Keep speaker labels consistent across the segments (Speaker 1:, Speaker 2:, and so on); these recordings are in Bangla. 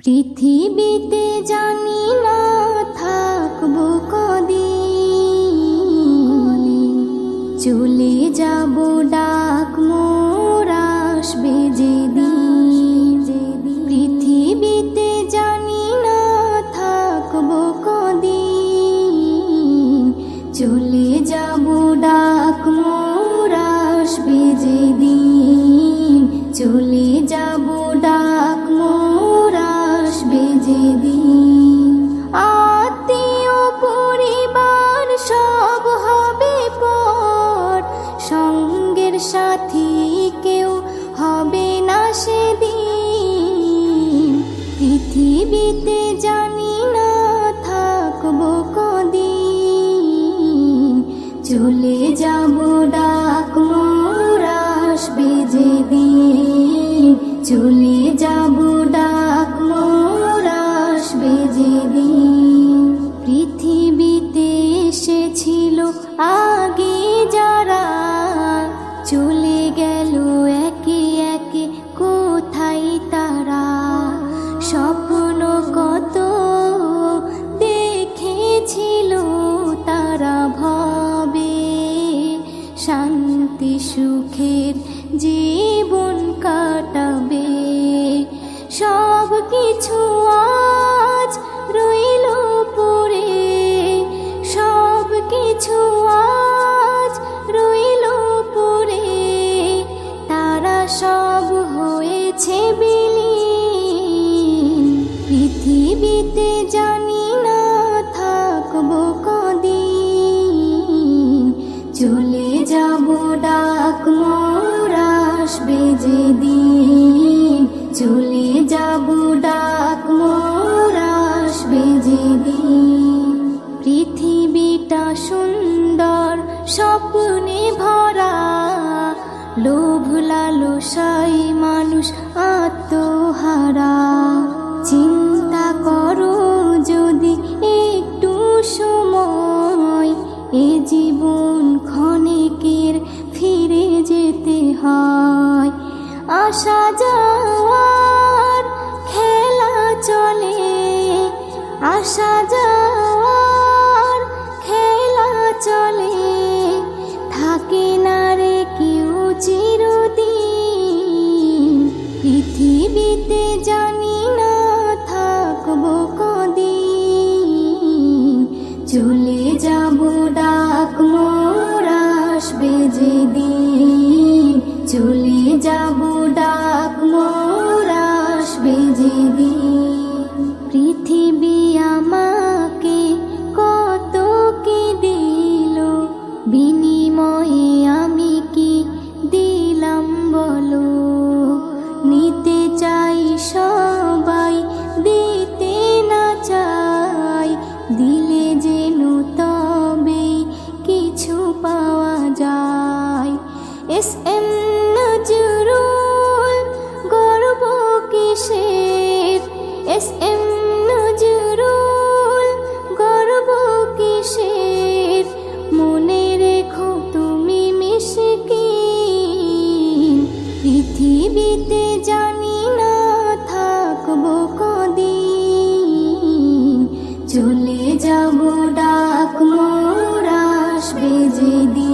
Speaker 1: পৃথিবীতে জানি না থাকব কদি চলে যাব ডাক মোর আসবে যেদিন। যাব ডাক মোর আসবে যেদিন। চলে যাব ডাক মোর আসবে যেদিন। পৃথিবীতে এসেছিল আগে যারা, চলে গেল একে একে, কোথায় তারা? স্বপ্ন কত দেখেছিল তারা সুখের জীবন পৃথিবীটা সুন্দর, স্বপ্নে ভরা। লোভ লালসাই মানুষ আত্মহারা। চিন্তা করো যদি একটু সময়, এ জীবন ক্ষণিকের ফিরে যেতে হয়। আসা যাওয়ার চলে যাব ডাক, মোর বেজে যেদিন। পৃথিবী আমাকে কত কি দিল? বিনিময়ে আমি কি দিলাম বলো? নিতে চাই সবাই, দিতে না চাই। দিলে যেন তবে কিছু পাওয়া যায়। এস এম নজরুল, গর্ব কিসের? এস এম নজরুল, গর্ব কিসের? মনে রেখো তুমি মিশকি পৃথিবীতে জানি না থাকব কদিন। চলে যাব ডাক মোর আসবে যেদিন।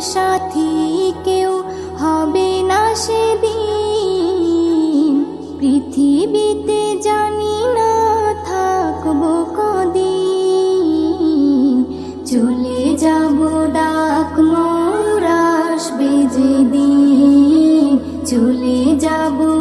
Speaker 1: সাথী কেউ হবে না সেদিন। পৃথিবীতে জানি না থাকব কদিন। চলে যাব ডাক মোরাস বেজে দিন চলে যাব